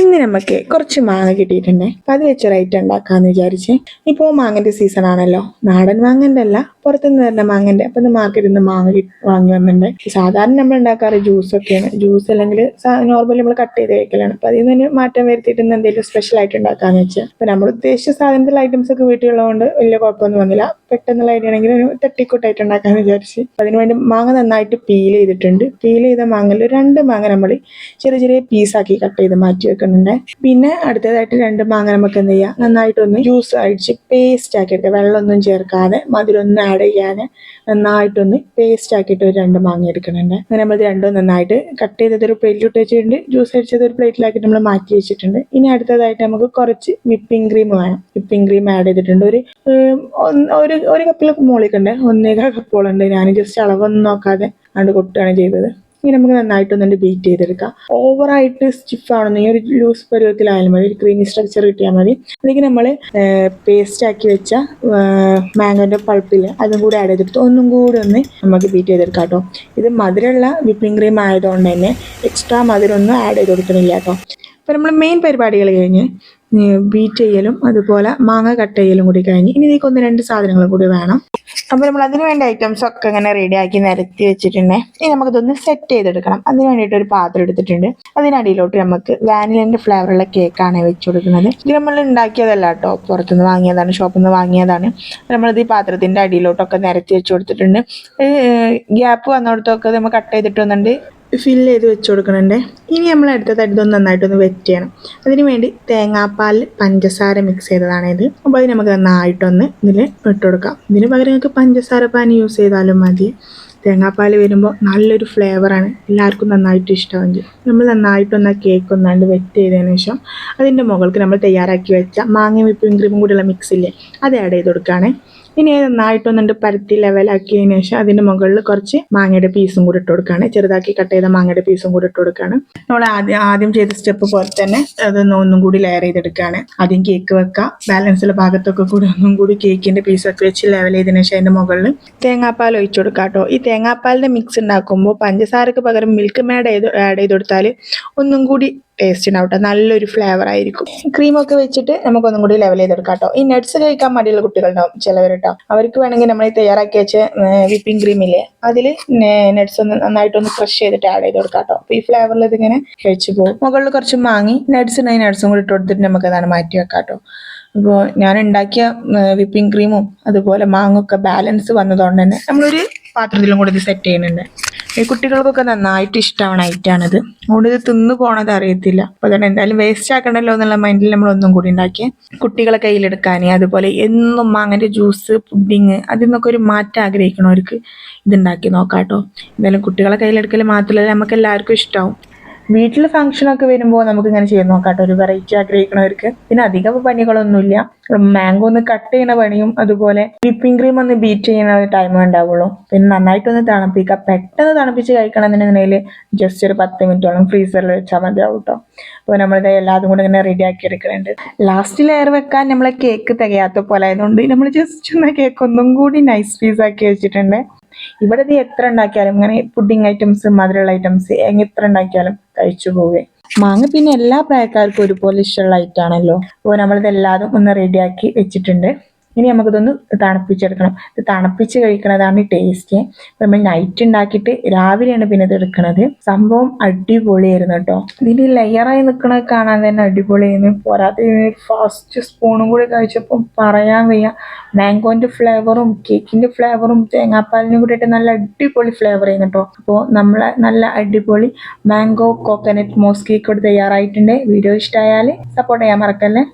ഇന്ന് നമുക്ക് കുറച്ച് മാങ്ങ കിട്ടിയിട്ടുണ്ട്. അപ്പം അത് വെച്ചൊരു ഐറ്റം ഉണ്ടാക്കാമെന്ന് വിചാരിച്ച്. ഇപ്പോൾ മാങ്ങന്റെ സീസൺ ആണല്ലോ. നാടൻ മാങ്ങന്റെ അല്ല പുറത്തുനിന്ന് വരുന്ന മാങ്ങന്റെ അപ്പം ഇന്ന് മാർക്കറ്റിൽ നിന്ന് മാങ്ങ വാങ്ങി വന്നിട്ടുണ്ട്. സാധാരണ നമ്മൾ ഉണ്ടാക്കാറ് ജ്യൂസ് ഒക്കെയാണ്. ജ്യൂസ് അല്ലെങ്കിൽ നോർമലി നമ്മൾ കട്ട് ചെയ്ത് കഴിക്കലാണ്. അപ്പം അതിൽ നിന്ന് മാറ്റം വരുത്തിയിട്ട് ഇന്ന് എന്തെങ്കിലും സ്പെഷ്യൽ ആയിട്ട് ഉണ്ടാക്കാമെന്ന് വെച്ചാൽ അപ്പം നമ്മൾ ഉദ്ദേശിച്ച സാധനത്തിലുള്ള ഐറ്റംസ് ഒക്കെ വീട്ടിലുള്ളതുകൊണ്ട് വലിയ കുഴപ്പമൊന്നും വന്നില്ല. പെട്ടെന്നുള്ള ഐഡിയ ആണെങ്കിൽ ഒരു തട്ടിക്കൂട്ടായിട്ട് ഉണ്ടാക്കാമെന്ന് വിചാരിച്ച്. അപ്പം അതിന് വേണ്ടി മാങ്ങ നന്നായിട്ട് പീൽ ചെയ്തിട്ടുണ്ട്. പീൽ ചെയ്ത മാങ്ങയിൽ രണ്ട് മാങ്ങ നമ്മൾ ചെറിയ ചെറിയ പീസാക്കി കട്ട് ചെയ്ത് മാറ്റി വെക്കുന്നുണ്ട്. പിന്നെ അടുത്തതായിട്ട് രണ്ട് മാങ്ങ നമുക്ക് എന്ത് ചെയ്യാം? നന്നായിട്ടൊന്ന് ജ്യൂസ് അടിച്ച് പേസ്റ്റ് ആക്കി എടുക്കുക വെള്ളമൊന്നും ചേർക്കാതെ മധുരമൊന്നും ആഡ് ചെയ്യാതെ നന്നായിട്ടൊന്ന് പേസ്റ്റ് ആക്കിയിട്ട് ഒരു രണ്ട് മാങ്ങ എടുക്കുന്നുണ്ട്. അങ്ങനെ നമ്മൾ രണ്ടും നന്നായിട്ട് കട്ട് ചെയ്തത് ഒരു പ്ലേറ്റിലിട്ട് വെച്ചിട്ടുണ്ട്. ജ്യൂസ് അടിച്ചത് ഒരു പ്ലേറ്റിലാക്കിയിട്ട് നമ്മൾ മാറ്റി വെച്ചിട്ടുണ്ട്. ഇനി അടുത്തതായിട്ട് നമുക്ക് കുറച്ച് വിപ്പിംഗ് ക്രീം വേണം. വിപ്പിംഗ് ക്രീം ആഡ് ചെയ്തിട്ടുണ്ട്. ഒരു ഒന്ന് ഒരു ഒരു കപ്പിൽ മോളിക്കുണ്ട് ഒന്നേകാൽ കപ്പോളുണ്ട്. ഞാൻ ജസ്റ്റ് അളവൊന്നും നോക്കാതെ ആണ് കൊട്ടുകയാണ് ചെയ്തത്. ഇനി നമുക്ക് നന്നായിട്ടൊന്നുകൊണ്ട് ബീറ്റ് ചെയ്തെടുക്കാം. ഓവറായിട്ട് സ്റ്റിഫ് ആവണമെന്ന് ഒരു ലൂസ് പരുവത്തിലായാലും മതി. ഒരു ക്രീമി സ്ട്രക്ചർ കിട്ടിയാൽ മതി. അതിലേക്ക് നമ്മൾ പേസ്റ്റ് ആക്കി വെച്ച മാംഗോന്റെ പൾപ്പിൽ അതും കൂടി ആഡ് ചെയ്തെടുത്ത് ഒന്നും കൂടി ഒന്ന് നമുക്ക് ബീറ്റ് ചെയ്തെടുക്കാം കേട്ടോ. ഇത് മധുരമുള്ള വിപ്പിംഗ് ക്രീം ആയതുകൊണ്ട് തന്നെ എക്സ്ട്രാ മധുരമൊന്നും ആഡ് ചെയ്ത് കൊടുക്കണില്ല കേട്ടോ. അപ്പോൾ നമ്മൾ മെയിൻ പരിപാടികൾ കഴിഞ്ഞ് ബീറ്റ് ചെയ്യലും അതുപോലെ മാങ്ങ കട്ട് ചെയ്യലും കൂടി കഴിഞ്ഞ് ഇനി ഇതിലേക്ക് ഒന്ന് രണ്ട് സാധനങ്ങളും കൂടി വേണം. അപ്പോൾ നമ്മൾ അതിന് വേണ്ട ഐറ്റംസ് ഒക്കെ ഇങ്ങനെ ആക്കി നിരത്തി വെച്ചിട്ടുണ്ട്. ഇനി നമുക്കിതൊന്ന് സെറ്റ് ചെയ്തെടുക്കണം. അതിന് വേണ്ടിയിട്ട് ഒരു പാത്രം എടുത്തിട്ടുണ്ട്. അതിനടിയിലോട്ട് നമുക്ക് വാനിലിന്റെ ഫ്ലേവറുള്ള കേക്കാണ് വെച്ച് കൊടുക്കുന്നത്. ഇത് നമ്മൾ ഉണ്ടാക്കിയതല്ല കേട്ടോ. പുറത്തുനിന്ന് വാങ്ങിയതാണ് ഷോപ്പിൽ നിന്ന് വാങ്ങിയതാണ്. നമ്മളിത് ഈ പാത്രത്തിന്റെ അടിയിലോട്ടൊക്കെ നിരത്തി വെച്ച് കൊടുത്തിട്ടുണ്ട്. ഗ്യാപ്പ് വന്നിടത്തൊക്കെ നമ്മൾ കട്ട് ചെയ്തിട്ട് വന്നിട്ട് ഫില്ല് ചെയ്ത് വെച്ച് കൊടുക്കണുണ്ട്. ഇനി നമ്മൾ അടുത്തതായിട്ട് ഇതൊന്ന് നന്നായിട്ടൊന്ന് വെറ്റ് ചെയ്യണം. അതിന് വേണ്ടി തേങ്ങാപ്പാൽ പഞ്ചസാര മിക്സ് ചെയ്തതാണ് ഇത് അപ്പോൾ അത് നമുക്ക് നന്നായിട്ടൊന്ന് ഇതിൽ ഇട്ട് കൊടുക്കാം ഇതിന് പകരം നിങ്ങൾക്ക് പഞ്ചസാര പാനി യൂസ് ചെയ്താലും മതി. തേങ്ങാപ്പാൽ വരുമ്പോൾ നല്ലൊരു ഫ്ലേവറാണ് എല്ലാവർക്കും നന്നായിട്ട് ഇഷ്ടമെങ്കിൽ നമ്മൾ നന്നായിട്ടൊന്ന് കേക്ക് ഒന്നാണ്ട് വെറ്റ് ചെയ്തതിന് ശേഷം അതിന്റെ മുകൾക്ക് നമ്മൾ തയ്യാറാക്കി വെച്ച മാങ്ങയും വിപ്പിംഗ് ക്രീമും കൂടിയുള്ള മിക്സില്ലേ അത് ആഡ് ചെയ്ത് കൊടുക്കുകയാണ്. ഇനി നന്നായിട്ടൊന്നുണ്ട് പരത്തി ലെവലാക്കിയതിന് ശേഷം അതിന്റെ മുകളിൽ കുറച്ച് മാങ്ങയുടെ പീസും കൂടി ഇട്ട് കൊടുക്കുകയാണ് ചെറുതാക്കി കട്ട് ചെയ്ത മാങ്ങയുടെ പീസും കൂടി ഇട്ട് കൊടുക്കുകയാണ് നമ്മൾ ആദ്യം ആദ്യം ചെയ്ത സ്റ്റെപ്പ് പോലെ തന്നെ അതൊന്ന് ഒന്നും കൂടി ലെയർ ചെയ്തെടുക്കുകയാണ് ആദ്യം കേക്ക് വെക്കുക ബാലൻസുള്ള ഭാഗത്തൊക്കെ കൂടി ഒന്നും കൂടി കേക്കിന്റെ പീസൊക്കെ വെച്ച് ലെവൽ ചെയ്തതിന് ശേഷം അതിന്റെ മുകളിൽ തേങ്ങാപ്പാൽ ഒഴിച്ചു കൊടുക്കുക കേട്ടോ ഈ തേങ്ങാപ്പാലിന്റെ മിക്സ് ഉണ്ടാക്കുമ്പോൾ പഞ്ചസാരക്ക് പകരം മിൽക്ക് മേഡ് ചെയ്ത് ആഡ് ചെയ്ത് കൊടുത്താൽ ഒന്നും കൂടി ടേസ്റ്റ് ഉണ്ടാവും നല്ലൊരു ഫ്ലേവർ ആയിരിക്കും. ക്രീമൊക്കെ വെച്ചിട്ട് നമുക്കൊന്നും കൂടി ലെവൽ ചെയ്തെടുക്കാം കേട്ടോ ഈ നട്ട്സ് കഴിക്കാൻ മടിയുള്ള കുട്ടികളുണ്ടാവും ചിലവർ കേട്ടോ അവർക്ക് വേണമെങ്കിൽ നമ്മൾ ഈ തയ്യാറാക്കി വെച്ച വിപ്പിംഗ് ക്രീമില്ലേ അതിൽ നട്ട്സ് ഒന്ന് നന്നായിട്ടൊന്ന് ക്രഷ് ചെയ്തിട്ട് ആഡ് ചെയ്ത് കൊടുക്കാം കേട്ടോ ഈ ഫ്ലേവറിൽ ഇതിങ്ങനെ കഴിച്ചു പോകും. മുകളിൽ കുറച്ച് മാങ്ങി നട്ട്സിന് ഉണ്ടെങ്കിൽ നട്ട്സും കൂടി ഇട്ട് കൊടുത്തിട്ട് നമുക്ക് അതാണ് മാറ്റി വെക്കാം കേട്ടോ അപ്പോൾ ഞാൻ ഉണ്ടാക്കിയ വിപ്പിംഗ് ക്രീമും അതുപോലെ മാങ്ങൊക്കെ ബാലൻസ് വന്നതുകൊണ്ട് തന്നെ നമ്മളൊരു പാത്രത്തിലും കൂടി ഇത് സെറ്റ് ചെയ്യുന്നുണ്ട്. ഈ കുട്ടികൾക്കൊക്കെ നന്നായിട്ട് ഇഷ്ടമാണ് ഐറ്റാണിത് അതുകൊണ്ട് ഇത് തിന്നു പോണത് അറിയത്തില്ല. അപ്പോൾ തന്നെ എന്തായാലും വേസ്റ്റ് ആക്കണല്ലോ എന്നുള്ള മൈൻഡിൽ നമ്മൾ ഒന്നും കൂടി ഉണ്ടാക്കി കുട്ടികളെ കയ്യിലെടുക്കാൻ അതുപോലെ എന്നും മാങ്ങന്റെ ജ്യൂസ് പുഡിങ് അതിൽ നിന്നൊക്കെ ഒരു മാറ്റം ആഗ്രഹിക്കണവർക്ക് ഇതുണ്ടാക്കി നോക്കാം കേട്ടോ എന്തായാലും കുട്ടികളെ കയ്യിലെടുക്കൽ മാത്രമല്ല നമുക്ക് എല്ലാവർക്കും ഇഷ്ടമാവും വീട്ടിൽ ഫംഗ്ഷനൊക്കെ വരുമ്പോൾ നമുക്ക് ഇങ്ങനെ ചെയ്ത് നോക്കാം ഒരു വെറൈറ്റി ആഗ്രഹിക്കണവർക്ക്. പിന്നെ അധികം പണികളൊന്നുമില്ല. മാംഗോ ഒന്ന് കട്ട് ചെയ്യുന്ന പണിയും അതുപോലെ വിപ്പിംഗ് ക്രീം ഒന്ന് ബീറ്റ് ചെയ്യുന്ന ടൈം ഉണ്ടാവുള്ളൂ. പിന്നെ നന്നായിട്ടൊന്ന് തണുപ്പിക്കുക പെട്ടെന്ന് തണുപ്പിച്ച് കഴിക്കണമെന്നുണ്ടെങ്കിൽ ജസ്റ്റ് ഒരു പത്ത് മിനിറ്റോളം ഫ്രീസറിൽ വെച്ചാൽ മതിയാവും കേട്ടോ അപ്പോൾ നമ്മളിത് എല്ലാതും കൂടെ ഇങ്ങനെ റെഡി ആക്കി എടുക്കുന്നുണ്ട് ലാസ്റ്റ് ലെയർ വെക്കാൻ നമ്മളെ കേക്ക് തികയാത്ത പോലെ ആയതുകൊണ്ട് നമ്മൾ ജസ്റ്റ് ഒന്ന് കേക്ക് ഒന്നും കൂടി നൈസ് പീസ് ആക്കി വെച്ചിട്ടുണ്ട്. ഇവിടെ ഇത് എത്ര ഉണ്ടാക്കിയാലും ഇങ്ങനെ പുഡിംഗ് ഐറ്റംസ് മധുരമുള്ള ഐറ്റംസ് എത്ര ഉണ്ടാക്കിയാലും കഴിച്ചു പോവേ. മാങ്ങ പിന്നെ എല്ലാ പ്രായക്കാർക്കും ഒരുപോലെ ഇഷ്ടമുള്ള ഐറ്റാണല്ലോ അപ്പോൾ നമ്മളിത് എല്ലാതും ഒന്ന് റെഡിയാക്കി വെച്ചിട്ടുണ്ട്. ഇനി നമുക്കിതൊന്ന് തണുപ്പിച്ചെടുക്കണം. ഇത് തണുപ്പിച്ച് കഴിക്കണതാണ് ടേസ്റ്റ് നമ്മൾ നൈറ്റ് ഉണ്ടാക്കിയിട്ട് രാവിലെയാണ് പിന്നെ ഇത് എടുക്കുന്നത് സംഭവം അടിപൊളിയായിരുന്നു കേട്ടോ. ഇതിന് ലെയറായി നിൽക്കണത് കാണാൻ തന്നെ അടിപൊളിയായിരുന്നു. പോരാത്ത ഫസ്റ്റ് സ്പൂണും കൂടി കഴിച്ചപ്പോൾ പറയാൻ വയ്യ. മാംഗോന്റെ ഫ്ലേവറും കേക്കിന്റെ ഫ്ലേവറും തേങ്ങാപ്പാലിനും കൂടിയിട്ട് നല്ല അടിപൊളി ഫ്ലേവർ ചെയ്യുന്നു കേട്ടോ. അപ്പോൾ നമ്മളെ നല്ല അടിപൊളി മാംഗോ കോക്കനട്ട് മോസ് കേക്ക് കൂടി തയ്യാറായിട്ടുണ്ട്. വീഡിയോ ഇഷ്ടമായാൽ സപ്പോർട്ട് ചെയ്യാൻ മറക്കല്ലേ?